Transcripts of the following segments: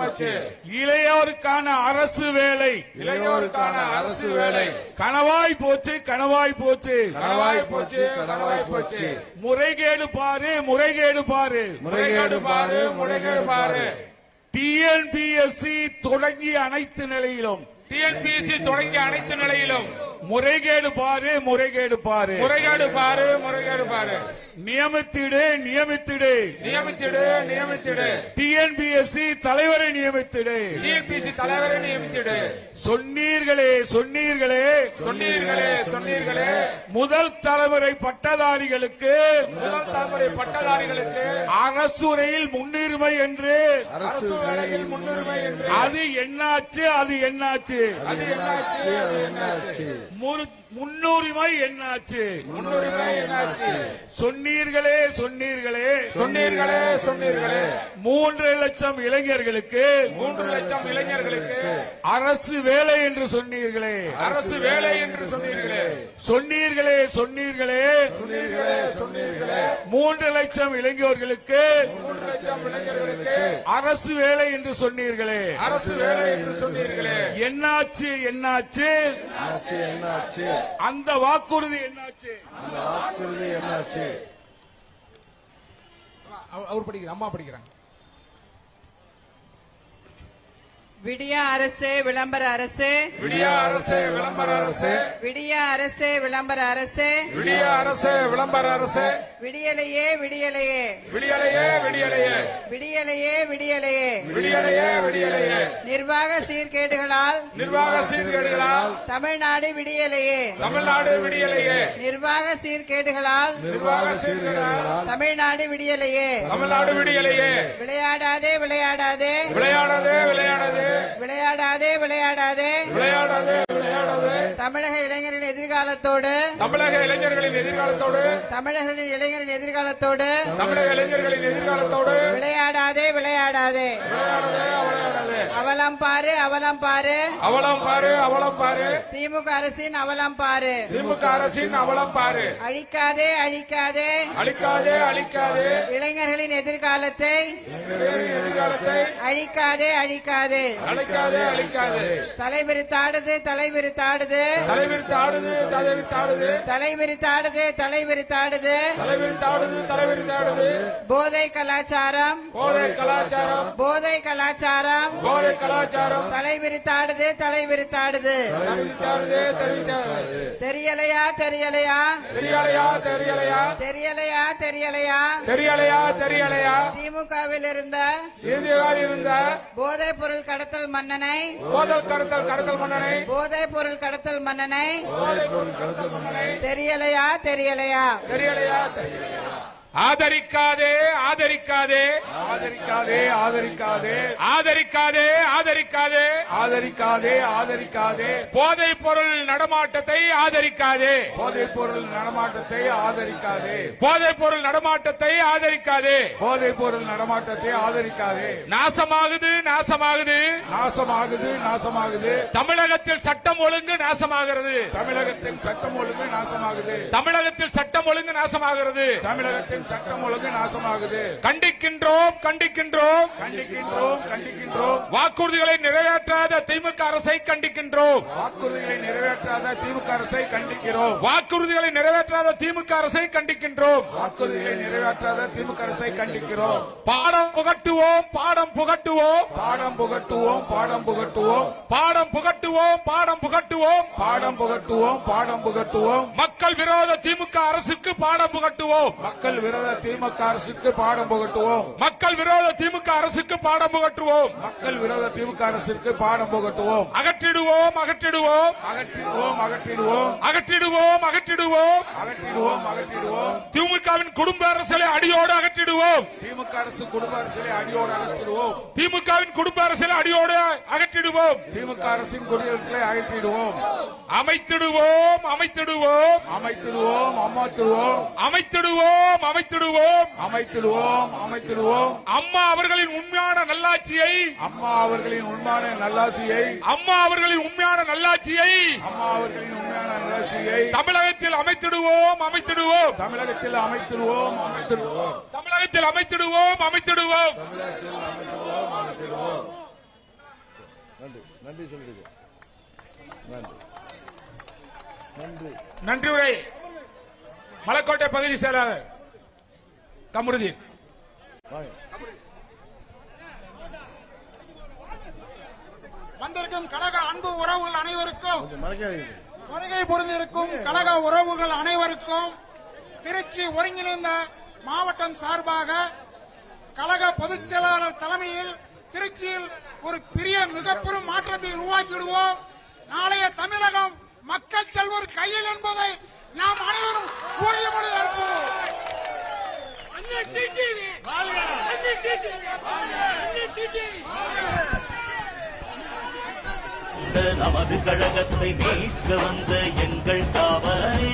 போச்சு இளையோருக்கான அரசு வேலை. இளையோருக்கான அரசு வேலை. கனவாய் போச்சு கனவாய் போச்சு. கனவாய் போச்சு கனவாய் போச்சு. முறைகேடு பாரு முறைகேடு பாரு. முறைகேடு பாரு முறைகேடு பாரு. டிஎன்பிஎஸ்சி தொடங்கி அனைத்து நிலையிலும். டிஎன்பிஎஸ்சி தொடங்கிய அனைத்து நிலையிலும். முறைகேடு பாரு முறைகேடு பாரு முறைகேடு பாரு முறைகேடு பாரு நியமித்திடு நியமித்திடு. நியமித்திடு நியமித்திடு. டிஎன்பிஎஸ்சி தலைவரை நியமித்திடு. டிஎன்பிஎஸ்சி தலைவரை நியமித்திடு. சொன்னீர்களே சொன்னீர்களே. சொன்னீர்களே சொன்னீர்களே. முதல் தலைமுறை பட்டதாரிகளுக்கு முதல் தலைமுறை பட்டதாரிகளுக்கு அரசுரையில் முன்னுரிமை என்று. அரசு வேலையில் முன்னுரிமை என்று. அது என்னாச்சு அது என்னாச்சு? அது என்னாச்சு அது என்னாச்சு? مرد முன்னுரிமை என்னாச்சு? முன்னுரிமை என்னாச்சு? சொன்னீர்களே சொன்னீர்களே. சொன்னீர்களே சொன்னீர்களே. மூன்று லட்சம் இளைஞர்களுக்கு மூன்று லட்சம் இளைஞர்களுக்கு அரசு வேலை என்று சொன்னீர்களே. அரசு வேலை என்று சொன்னீர்களே. சொன்னீர்களே சொன்னீர்களே. சொன்னீர்களே சொன்னீர்களே. மூன்று லட்சம் இளைஞர்களுக்கு மூன்று லட்சம் இளைஞர்களுக்கு அரசு வேலை என்று சொன்னீர்களே. அரசு வேலை என்று சொன்னீர்களே. என்னாச்சு என்னாச்சு? ஆச்சு என்னாச்சு? அந்த வாக்குறுதி என்னாச்சு? அந்த வாக்குறுதி என்னாச்சு? அவர் படிக்கிறார் அம்மா படிக்கிறாங்க. விடிய அரசே விளம்பர அரசே. விடிய அரசு விளம்பர அரசு. விடிய அரசே விளம்பர அரசே. விடிய அரசு விளம்பர அரசு. விடியலையே விடியலையே. விடியலையே விடியலையே. விடியலையே விடியலையே. விடியலையே விடியலையே. நிர்வாக சீர்கேடுகளால். நிர்வாக சீர்கேடுகளால். தமிழ்நாடு விடியலையே. தமிழ்நாடு விடியலையே. நிர்வாக சீர்கேடுகளால். நிர்வாக சீர்கேடுகளால். தமிழ்நாடு விடியலையே. தமிழ்நாடு விடியலையே. விளையாடாதே விளையாடாதே. விளையாடாதே விளையாடாதே. விளையாடாதே விளையாடாதே. விளையாடாதே விளையாடாதே. தமிழக இளைஞரின் எதிர்காலத்தோடு. தமிழக இளைஞர்களின் எதிர்காலத்தோடு. தமிழர்களின் இளைஞரின் எதிர்காலத்தோடு. தமிழக இளைஞர்களின் எதிர்காலத்தோடு. விளையாடாதே விளையாடாதே. விளையாடாதே. விளையாடாதே அவலம் பாரு அவலம் பாரு. அவலம் பாரு அவலம் பாரு. திமுக அரசின் அவலம் பாரு. திமுக அரசின் அவலம் பாரு. அழிக்காதே அழிக்காதே. அழிக்காதே அழிக்காதே. இளைஞர்களின் எதிர்காலத்தை எதிர்காலத்தை அழிக்காதே அழிக்காதே. அழிக்காதே அழிக்காதே. தலைவிரித்தாடுது தலைவிரித்தாடுது தலைவிரித்தாடுது தலைவிரித்தாடுது தலைவிரித்தாடுது தலைவிரித்தாடுது தலைவிரித்தாடுது தலைவிரித்தாடுது போதை கலாச்சாரம். போதை கலாச்சாரம். போதை கலாச்சாரம். போதை கலாச்சாரம். தலைவிரித்தாடுது தலைவிரித்தாடுது. தெரிவித்தாடுது தெரியலையா தெரியலையா? தெரியலையா தெரியலையா? தெரியலையா தெரியலையா? தெரியலையா தெரியலையா? திமுகவில் இருந்த இருந்த போதைப் பொருள் கடத்தல் மன்னனை போதல் கடத்தல் கடத்தல் மன்னனை போதைப் பொருள் கடத்தல் மன்னனை போதை பொருள் கடத்தல் மன்னனை தெரியலையா தெரியலையா? தெரியலையா தெரியலையா? ஆதரிக்காதே ஆதரிக்காதே. ஆதரிக்காதே ஆதரிக்காதே. ஆதரிக்காதே ஆதரிக்காதே. ஆதரிக்காதே ஆதரிக்காதே. போதைப் பொருள் நடமாட்டத்தை ஆதரிக்காதே. போதைப் பொருள் நடமாட்டத்தை ஆதரிக்காதே. போதைப் பொருள் நடமாட்டத்தை ஆதரிக்காதே. போதைப் பொருள் நடமாட்டத்தை ஆதரிக்காதே. நாசமாகுது நாசமாகுது. நாசமாகுது நாசமாகுது. தமிழகத்தில் சட்டம் ஒழுங்கு நாசமாகிறது. தமிழகத்தின் சட்டம் ஒழுங்கு நாசமாகுது. தமிழகத்தில் சட்டம் ஒழுங்கு நாசமாகிறது. தமிழகத்தின் சட்டம் ஒழுங்கு நாசமாகுது. கண்டிக்கின்றோம் கண்டிக்கின்றோம். கண்டிக்கின்றோம் கண்டிக்கின்றோம். வாக்குறுதிகளை நிறைவேற்றாத திமுக அரசை கண்டிக்கின்றோம். வாக்குறுதிகளை நிறைவேற்றாத திமுக அரசை கண்டிக்கிறோம். வாக்குறுதிகளை நிறைவேற்றாத திமுக அரசை கண்டிக்கின்றோம். வாக்குறுதிகளை நிறைவேற்றாத திமுக அரசை கண்டிக்கிறோம். பாடம் புகட்டுவோம் பாடம் புகட்டுவோம். பாடம் புகட்டுவோம் பாடம் புகட்டுவோம். பாடம் புகட்டுவோம் பாடம் புகட்டுவோம். பாடம் புகட்டுவோம் பாடம் புகட்டுவோம். மக்கள் விரோத திமுக அரசுக்கு பாடம் புகட்டுவோம். மக்கள் விரோத திமுக அரசுக்கு பாடம் புகட்டுவோம். மக்கள் விரோத திமுக அரசுக்கு பாடம் புகட்டுவோம். மக்கள் விரோத திமுக அரசுக்கு பாடம் புகட்டுவோம். அகற்றிடுவோம் அகற்றிடுவோம். அகற்றிடுவோம் அகற்றிடுவோம். அகற்றிடுவோம் அகற்றிடுவோம். அகற்றிடுவோம் அகற்றிடுவோம். திமுகவின் குடும்ப அரசியலை அடியோடு அகற்றிடுவோம். திமுக அரசு குடும்ப அரசியலை அடியோடு அகற்றிடுவோம். திமுகவின் குடும்ப அரசியலை அடியோடு அகற்றிடுவோம். திமுக அரசின் குடியிருப்புகளை அகற்றிடுவோம். அமைத்திடுவோம் அமைத்திடுவோம். அமைத்திடுவோம் அம்மாத்திடுவோம். அமைத்திடுவோம் அமைத்திடுவோம். அமைத்திடுவோம் அமைத்திடுவோம். அம்மா அவர்களின் உண்மையான நல்லாட்சியை அம்மா அவர்களின் உண்மையான நல்லாசியை அம்மா அவர்களின் உண்மையான நல்லாட்சியை அம்மா அவர்களின் உண்மையான நல்லாசியை தமிழகத்தில் அமைத்திடுவோம் அமைத்திடுவோம். தமிழகத்தில் அமைத்திடுவோம் அமைத்திடுவோம். தமிழகத்தில் அமைத்திடுவோம் அமைத்திடுவோம். நன்றி நன்றி சொல்லுங்க நன்றி. நன்றி. நன்றி உரை. மலக்கோட்டை பகுதி செயலாளர் கமருதீன். வாங்க. வந்திருக்கும் கழக அன்பு உறவுகள் அனைவருக்கும் வருகை புரிந்திருக்கும் கழக உறவுகள் அனைவருக்கும் திருச்சி ஒருங்கிணைந்த மாவட்டம் சார்பாக கழக பொதுச் செயலாளர் தலைமையில் திருச்சியில் ஒரு பெரிய மிகப்பெரும் மாற்றத்தை உருவாக்கிவிடுவோம். நாளைய தமிழகம் மக்கள் செல்வர் கையில் என்பதை நாம் அனைவரும் உறுதிமொழி ஏற்போம். நமது கழகத்தை மீட்க வந்த எங்கள் காவலே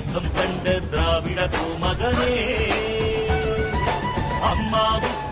இயக்கம் கண்ட திராவிட பூமகனே. அம்மாவுக்கு